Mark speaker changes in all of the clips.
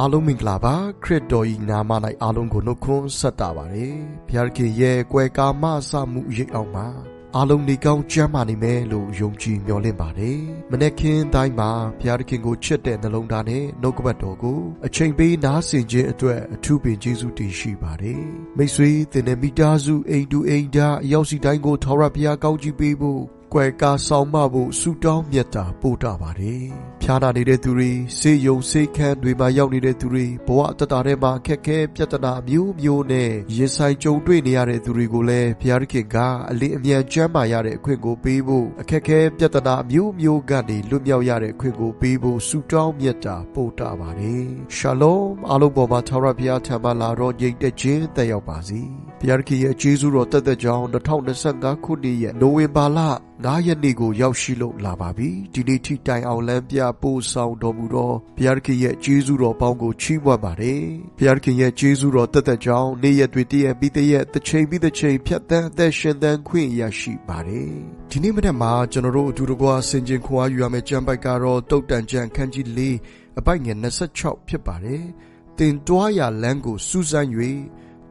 Speaker 1: အားလုံးမင်္ဂလာပါခရစ်တော်၏နာမ၌အားလုံးကိုနှုတ်ခွန်းဆက်တာပါတယ်ဘုရားခင်ရဲ့ကွယ်ကာမဆမှုရိပ်အောင်မှာအားလုံးနေကောင်းကျမ်းမာနေမယ်လို့ယုံကြည်မျှော်လင့်ပါတယ်မနေ့ကင်းတိုင်းမှာဘုရားခင်ကိုချစ်တဲ့နှလုံးသားနဲ့နှုတ်ကပတ်တော်ကိုအချိန်ပေးနားဆင်ခြင်းအတွက်အထူးပင်ကျေးဇူးတင်ရှိပါတယ်မိတ်ဆွေသင်တဲ့မိသားစုအိမ်တူအိမ်သားအရောက်စီတိုင်းကိုထောက်ရဘုရားကောင်းချီးပေးဖို့ ကွယ်ကာဆောင်မဖို့ဆုတောင်းမြတ်တာပို့တာပါတယ်။ဖျားနာနေတဲ့သူတွေဆေးရုံဆေးခန်းတွေမှာရောက်နေတဲ့သူတွေဘဝအတ္တထဲမှာအခက်ခဲပြဿနာမျိုးမျိုးနဲ့ရင်ဆိုင်ကြုံတွေ့နေရတဲ့သူတွေကိုလည်းဘုရားခင်ကအလေးအမြန်ကျမ်းမာရတဲ့အခွင့်ကိုပေးဖို့အခက်ခဲပြဿနာမျိုးမျိုးကနေလွတ်မြောက်ရတဲ့အခွင့်ကိုပေးဖို့ဆုတောင်းမြတ်တာပို့တာပါတယ်။ရှာလုံအားလုံးပေါ်မှာထာဝရဘုရားထံမှလာတော့ညီတဲ့ခြင်းတက်ရောက်ပါစေ။ ဘုရားခင်ရဲ့ကျေးဇူးတော်တက်တဲ့ကြောင်း2025ခုနှစ်ရဲ့နိုဝင်ဘာလ9ရက်နေ့ကိုရောက်ရှိလို့လာပါပြီဒီနေ့ထိတိုင်အောင်လမ်းပြပို့ဆောင်တော်မူသောဘုရားခင်ရဲ့ကျေးဇူးတော်ပေါင်းကိုချီးမွမ်းပါတယ်ဘုရားခင်ရဲ့ကျေးဇူးတော်တက်တဲ့ကြောင်းနေ့ရက်တွေတည့်ရက်ပြီးတည့်ရက်တစ်ချိန်ပြီးတစ်ချိန်ဖြတ်သန်းအသက်ရှင်သန်ခွင့်ရရှိပါတယ်ဒီနေ့မနက်မှာကျွန်တော်တို့အတူတကွဆင်ခြင်ခွာယူရမယ့်ကြံပိုက်ကတော့တုတ်တန်ကြံခန်းကြီး၄အပိုက်ငယ်26ဖြစ်ပါတယ်တင်တွားရလမ်းကိုစူးစမ်း၍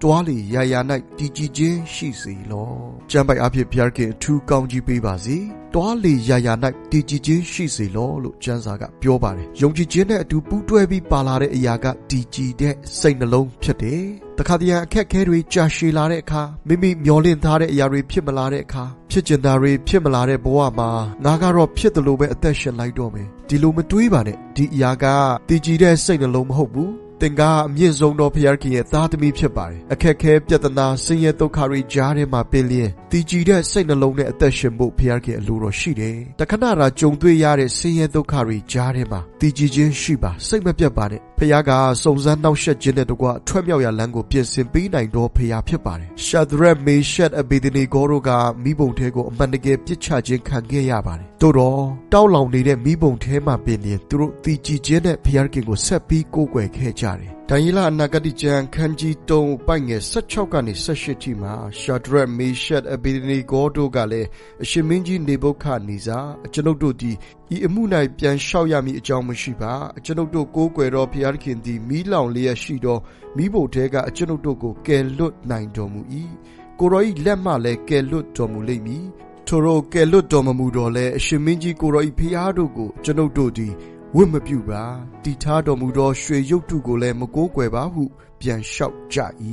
Speaker 1: တွားလေရာရာ၌တည်ကြည်ခြင်းရှိစေလောကျမ်းပိုက်အဖြစ်ဘုရားခင်အထူးကောင်းကြီးပေးပါစေတွားလေရာရာ၌တည်ကြည်ခြင်းရှိစေလောလို့ကျမ်းစာကပြောပါတယ်ယုံကြည်ခြင်းနဲ့အတူပူးတွဲပြီးပါလာတဲ့အရာကတည်ကြည်တဲ့စိတ်နှလုံးဖြစ်တယ်တခါတရံအခက်အခဲတွေကြာရှည်လာတဲ့အခါမိမိမျောလင့်ထားတဲ့အရာတွေဖြစ်မလာတဲ့အခါဖြစ်ကျင်တာတွေဖြစ်မလာတဲ့ဘဝမှာငါကတော့ဖြစ်တယ်လို့ပဲအသက်ရှင်လိုက်တော့မယ်ဒီလိုမတွေးပါနဲ့ဒီအရာကတည်ကြည်တဲ့စိတ်နှလုံးမဟုတ်ဘူး သင်ကအမြင့်ဆုံးသောဖခင်ရဲ့သားသမီးဖြစ်ပါတယ်အခက်ခဲပြဿနာဆင်းရဲဒုက္ခတွေကြားထဲမှာပင်လျင်တည်ကြည်တဲ့စိတ်နှလုံးနဲ့အသက်ရှင်ဖို့ဖခင်အလိုတော်ရှိတယ်တခဏတာကြုံတွေ့ရတဲ့ဆင်းရဲဒုက္ခတွေကြားထဲမှာတည်ကြည်ခြင်းရှိပါစိတ်မပြတ်ပါနဲ့ဖခင်ကစုံစမ်းနှောက်ယှက်ခြင်းနဲ့တကွထွက်မြောက်ရာလမ်းကိုပြင်ဆင်ပေးနိုင်သောဖခင်ဖြစ်ပါတယ်ရှာဒရက်မေရှက်အဘေဒနီဂေါတို့ကမိဘုံထဲကိုအမှန်တကယ်ပြစ်ချခြင်းခံခဲ့ရပါတယ်တို့တော့တောက်လောင်နေတဲ့မိဘုံထဲမှာပင်လျင်သူတို့တည်ကြည်ခြင်းနဲ့ဖခင်ကိုဆက်ပြီးကိုးကွယ်ခဲ့ကြတယ်ဒန်ယေလအနာဂတိကျမ်းခန်းကြီး3ပိုက်ငယ်16ကနေ18ထိမှာရှာဒရက်မေရှက်အဘေဒနီဂေါတို့ကလည်းအရှင်မင်းကြီးနေဘုခါနေစာကျွန်ုပ်တို့ဒီဤအမှု၌ပြန်လျှောက်ရမည်အကြောင်းမရှိပါကျွန်ုပ်တို့ကိုးကွယ်တော်ဘုရားခင်သည်မိလောင်လျက်ရှိသောမိဖို့တဲကအကျွန်ုပ်တို့ကိုကယ်လွတ်နိုင်တော်မူ၏ကိုရောဤလက်မှလည်းကယ်လွတ်တော်မူလိမ့်မည်ထိုတို့ကယ်လွတ်တော်မမူတော်လဲအရှင်မင်းကြီးကိုရောဤဖျားတို့ကိုကျွန်ုပ်တို့သည် ဝတ်မပြုပါတီထားတော်မူသောရွှေရုပ်တုကိုလည်းမကိုးကွယ်ပါဟုပြန်လျှောက်ကြ၏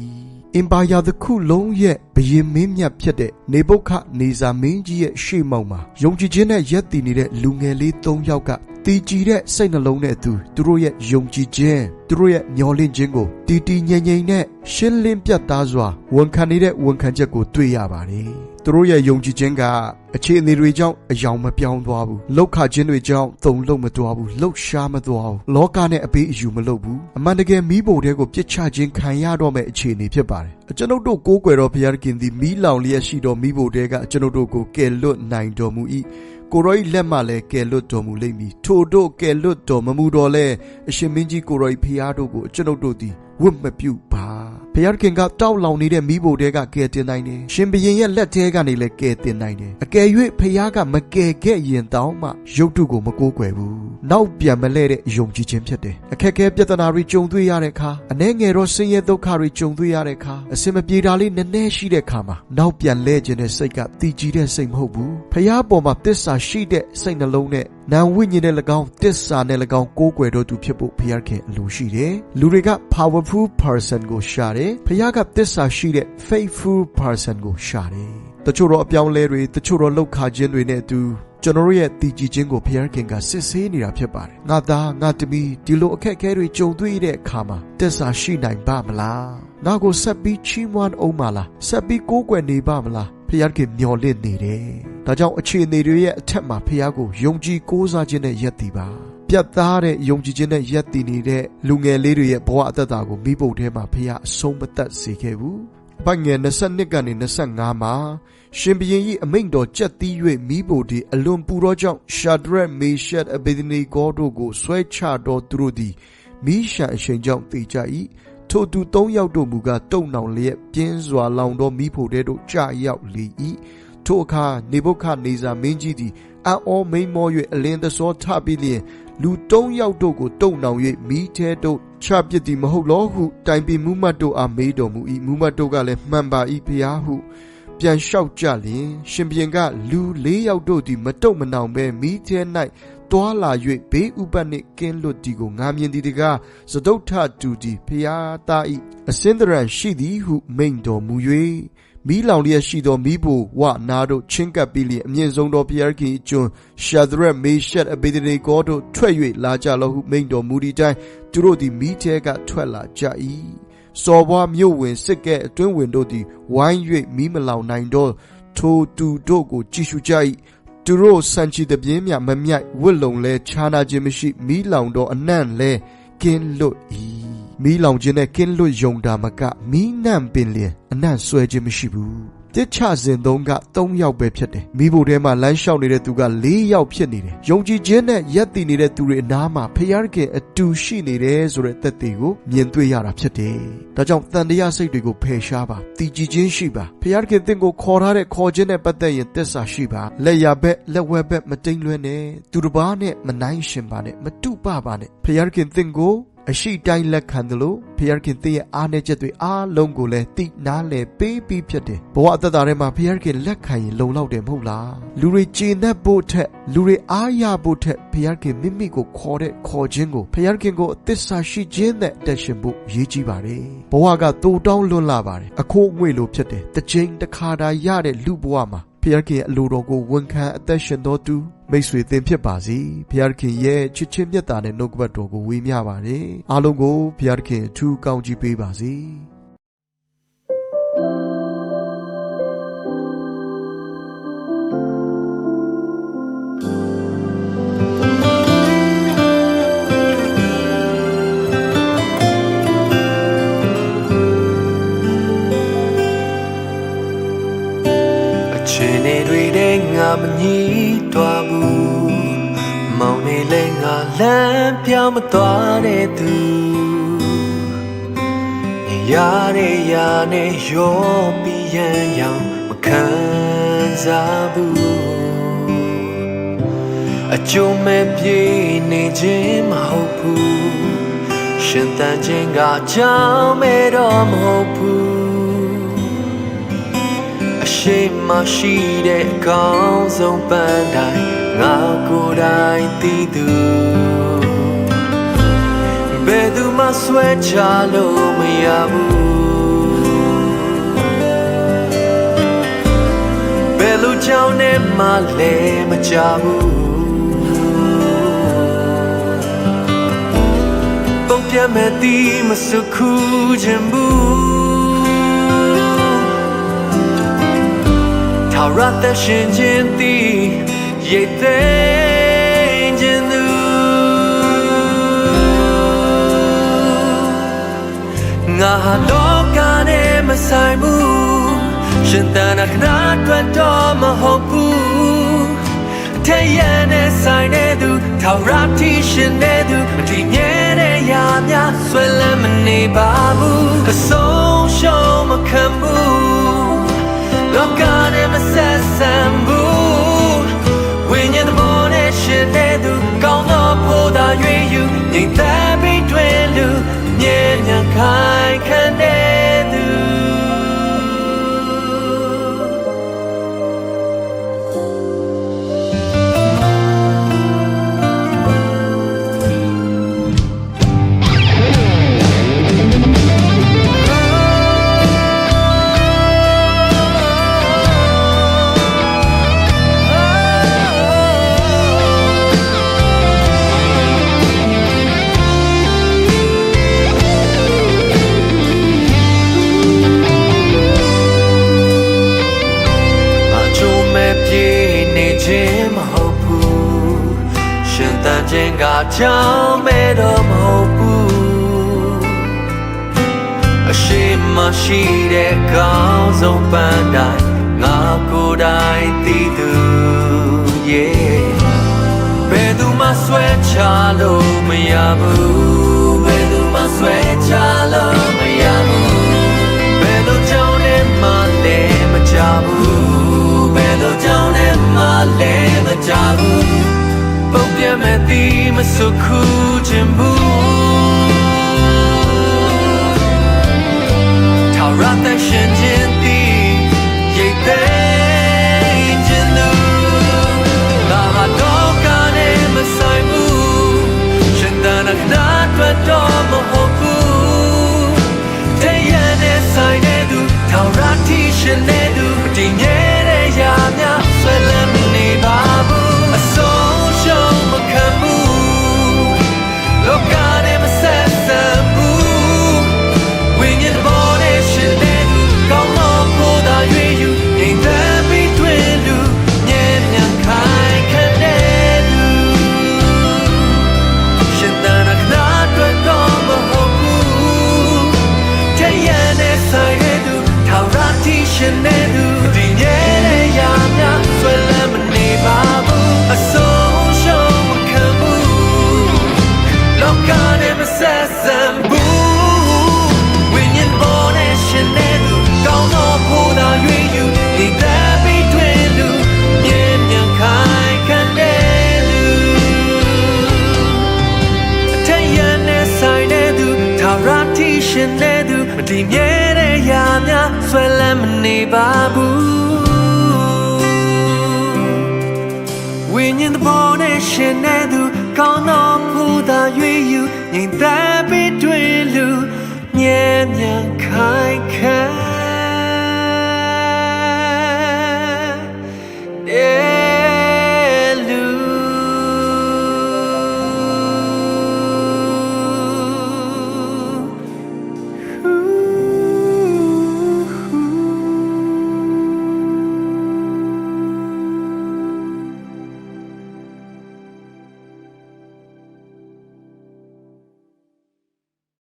Speaker 1: အင်ပါယာတစ်ခုလုံးရဲ့ဘယင်မင်းမြတ်ဖြစ်တဲ့နေဘုခနေဇာမင်းကြီးရဲ့ရှေ့မှောက်မှာယုံကြည်ခြင်းနဲ့ရက်တည်နေတဲ့လူငယ်လေး၃ယောက်ကတည်ကြည်တဲ့စိတ်နှလုံးနဲ့အတူသူတို့ရဲ့ယုံကြည်ခြင်းသူတို့ရဲ့မျှော်လင့်ခြင်းကိုတည်တည်ငြိမ်ငြိမ်နဲ့ရှင်းလင်းပြတ်သားစွာဝန်ခံနေတဲ့ဝန်ခံချက်ကိုတွေ့ရပါတယ်သူတို့ရဲ့ယုံကြည်ခြင်းကအခြေအနေတွေကြောင့်အယောင်မပြောင်းသွားဘူးလောက်ခခြင်းတွေကြောင့်တုံလုံးမသွားဘူးလှုပ်ရှားမသွားဘူးလောကနဲ့အပေးအယူမလုပ်ဘူးအမှန်တကယ်မိဖို့တဲ့ကိုပြစ်ချခြင်းခံရတော့မဲ့အခြေအနေဖြစ်ပါတယ်အကျွန်ုပ်တို့ကိုးကွယ်တော်ဘုရားခင်သည်မိလောင်လျက်ရှိတော်မိဖို့တဲ့ကအကျွန်ုပ်တို့ကိုကယ်လွတ်နိုင်တော်မူ၏ကိုရောဤလက်မှလည်းကယ်လွတ်တော်မူလိမ့်မည်ထို့တို့ကယ်လွတ်တော်မမူတော်လဲအရှင်မင်းကြီးကိုရောဤဖျားတို့ကိုကျွန်ုပ်တို့သည်ဝတ်မပြုပါ ဘုရားခင်ကတောက်လောင်နေတဲ့မိဖို့တဲကကယ်တင်နိုင်တယ်ရှင်ဘရင်ရဲ့လက်ထဲကနေလည်းကယ်တင်နိုင်တယ်အကယ်၍ဘုရားကမကယ်ခဲ့ရင်တောင်းမှရုပ်တုကိုမကိုးကွယ်ဘူးနောက်ပြန်မလဲတဲ့ယုံကြည်ခြင်းဖြစ်တယ်အခက်ခဲပြဿနာတွေကြုံတွေ့ရတဲ့အခါအနှဲငယ်တော့ဆင်းရဲဒုက္ခတွေကြုံတွေ့ရတဲ့အခါအစင်မပြေတာလေးနည်းနည်းရှိတဲ့အခါမှာနောက်ပြန်လဲခြင်းတဲ့စိတ်ကတည်ကြည်တဲ့စိတ်မဟုတ်ဘူးဘုရားပေါ်မှာတစ္ဆာရှိတဲ့စိတ်နှလုံးနဲ့ နာဝိညာဉ်နဲ့၎င်းတစ္ဆာနဲ့၎င်းကိုးကွယ်တော်သူဖြစ်ဖို့ဘုရားခင်အလိုရှိတယ်လူတွေက powerful person ကိုရှာတယ်ဘုရားကတစ္ဆာရှိတဲ့ faithful person ကိုရှာတယ်တချို့တော့အပြောင်းလဲတွေတချို့တော့လောက်ခခြင်းတွေနဲ့အတူကျွန်တော်တို့ရဲ့တည်ကြည်ခြင်းကိုဘုရားခင်ကစစ်ဆေးနေတာဖြစ်ပါတယ်ငါသားငါတမီဒီလိုအခက်အခဲတွေကြုံတွေ့တဲ့အခါမှာတစ္ဆာရှိနိုင်ပါမလားငါကိုဆက်ပြီးချီးမွမ်းအောင်မလားဆက်ပြီးကိုးကွယ်နေပါမလား ဖျားခင်မျော်လင့်နေတယ်။ဒါကြောင့်အခြေအနေတွေရဲ့အထက်မှာဖျားကိုယုံကြည်ကိုးစားခြင်းနဲ့ယက်တည်ပါ။ပြတ်သားတဲ့ယုံကြည်ခြင်းနဲ့ယက်တည်နေတဲ့လူငယ်လေးတွေရဲ့ဘဝအသက်တာကိုမိဘုတ်ထဲမှာဖျားအဆုံးမသက်စေခဲ့ဘူး။ပိုင်ငယ်22ကနေ25မှာရှင်ဘရင်၏အမိန့်တော်ကြက်တီး၍မိဘဒီအလွန်ပူသောကြောင့်ရှာဒရက်မေရှက်အဘေဒနီဂေါတို့ကိုဆွဲချတော်သူတို့သည်မိရှံအချိန်ကြောင့်တေကြ၏ ထိုသူသုံးယောက်တို့မူကားတုံနောင်လျက်ပြင်းစွာလောင်သောမိဖို့တဲတို့ကြာရောက်လေ၏ထိုအခါနေဘုခနေဇာမင်းကြီးသည်အံ့ဩမိန်မော၍အလင်းသစောထပြီးလျင်လူ၃ယောက်တို့ကိုတုံနှောင်၍မိထဲတို့ချပစ်သည်မဟုတ်လောဟုတိုင်ပင်မူမတ်တို့အားမေးတော်မူ၏မူမတ်တို့ကလည်းမှန်ပါ၏ဖျားဟုပြန်လျှောက်ကြလျင် ရှင်ဘုရင်ကလူ၄ယောက်တို့သည်မတုတ်မနောင်ပဲမိထဲ၌ တွာလာ၍ဘေးဥပတ်နှင့်ကင်းလွတ်သည်ကိုငါမြင်သည်တကားစတုထတူသည်ဖျားသား၏အစင်းတရန်ရှိသည်ဟုမိန့်တော်မူ၍မီးလောင်လျက်ရှိသောမိဖို့ဝနာတို့ချင်းကပ်ပြီးလျင်အမြင့်ဆုံးသောဖျားခင်၏ကျွန်းရှာဒရက်မေရှက်အဘေဒနေကောတို့ထွက်၍လာကြလောဟုမိန့်တော်မူသည့်တိုင်သူတို့သည်မိထဲကထွက်လာကြ၏စော်ဘွားမြို့ဝင်စစ်ကဲအတွင်းဝင်တို့သည်ဝိုင်း၍မီးမလောင်နိုင်တော့ထိုသူတို့ကိုကြည့်ရှုကြ၏ သူတို့စံချီတပြင်းမြမမြိုက်ဝတ်လုံလဲခြားနာခြင်းမရှိမီးလောင်တော့အနံ့လဲကင်းလွတ်၏မီးလောင်ခြင်းနဲ့ကင်းလွတ်ယုံတာမကမီးနံ့ပင်လျင်အနံ့ဆွဲခြင်းမရှိဘူး တစ်ချစဉ်သုံးက3ယောက်ပဲဖြစ်တယ်မိဖို့ထဲမှာလမ်းလျှောက်နေတဲ့သူက4ယောက်ဖြစ်နေတယ်ယုံကြည်ခြင်းနဲ့ယက်တည်နေတဲ့သူတွေအနားမှာဖျားခင်အတူရှိနေတယ်ဆိုတဲ့သက်သေကိုမြင်တွေ့ရတာဖြစ်တယ်ဒါကြောင့်တန်တရားစိတ်တွေကိုဖယ်ရှားပါတည်ကြည်ခြင်းရှိပါဖျားခင်တင့်ကိုခေါ်ထားတဲ့ခေါ်ခြင်းနဲ့ပတ်သက်ရင်တစ္ဆာရှိပါလက်ရဘက်လက်ဝဲဘက်မတိမ်လွဲနဲ့သူတစ်ပါးနဲ့မနိုင်ရှင်ပါနဲ့မတုပပါနဲ့ဖျားခင်တင့်ကို အရှိတိုင်းလက်ခံတယ်လို့ဖျားခင်တည့်ရဲ့အားနည်းချက်တွေအားလုံးကိုလည်းတိနားလည်ပေးပြီးဖြစ်တယ်ဘဝအသက်တာထဲမှာဖျားခင်လက်ခံရင်လုံလောက်တယ်မဟုတ်လားလူတွေကျေနပ်ဖို့ထက်လူတွေအားရဖို့ထက်ဖျားခင်မိမိကိုခေါ်တဲ့ခေါ်ခြင်းကိုဖျားခင်ကိုအသစ္စာရှိခြင်းနဲ့တက်ရှင်ဖို့ရည်ကြီးပါတယ်ဘဝကတူတောင်းလွန်းလာပါတယ်အခိုးအငွေ့လိုဖြစ်တယ်တစ်ချိန်တစ်ခါတာရတဲ့လူဘဝမှာဖျားခင်အလိုတော်ကိုဝန်ခံအသက်ရှင်တော်သူ မိတ်ဆွေသင်ဖြစ်ပါစေဖျားခင်ရဲ့ချစ်ချင်းမြတ်တာနဲ့နှုတ်ကပတ်တော်ကိုဝေမျှပါတယ်အားလုံးကိုဖျားခင်အထူးကောင်းချီးပေးပါစေ။
Speaker 2: အခြေအနေတွေတဲ့ငါမငြီးတွားဘူးမော င်နေလဲငါလမ်းပြောင်းမသွားတဲ့သူရတဲ့ရနဲ့ရောပြီးရန်ရောင်မခံစားဘူးအကျုံးမဲ့ပြေးနေခြင်းမဟုတ်ဘူးရှင်တန်ခြင်းကကြောင်းမဲ့တော့မဟုတ်ဘူးအရှိမရှိတဲ့အကောင်းဆုံးပန်းတိုင်း ငါကိုယ်တိုင်သိသူဘယ်သူမှဆွဲချလို့မရဘူးဘယ်လိုကြောင့်နဲ့မှလည်းမကြဘူးပုံပြမဲ့တီးမစခုခြင်းဘူးထာဝရသက်ရှင်ခြင်းသည် ရိတ်သိမ်းခြင်းသူငါဟာလောကနဲ့မဆိုင်ဘူးရှင်တန်ခဏအတွက်တော့မဟုတ်ဘူးထဲရနဲ့ဆိုင်တဲ့သူထာဝရတီရှင်တဲ့သူမတည်မြဲတဲ့ရာများဆွဲလန်းမနေပါဘူးအဆုံးရှုံးမခံဘူးလောကနဲ့မဆ ယူငြိမ်သက်ပြီးတွင်လူမြဲမြံခိုင်ခံတဲ့ ခြင်းကကြောင်းမဲ့တော့မဟုတ်ဘူးအရှိမရှိတဲ့ကောင်းဆုံးပန်းတိုင်းငါကိုယ်တိုင်သိသူ yeah ဘယ်သူမှဆွဲချလို့မရဘူးဘယ်သူမှဆွဲချ cool ရှိရှင်တဲ့သူမတည်မြဲတဲ့ရာများဆွဲလန်းမနေပါဘူးဝိညာဉ်တော်နဲ့ရှင်တဲ့သူကောင်းသောဖူသာရွေးယူငြိမ်သက်ပြီးတွေ့လူမြဲမြံခိုင်ခံ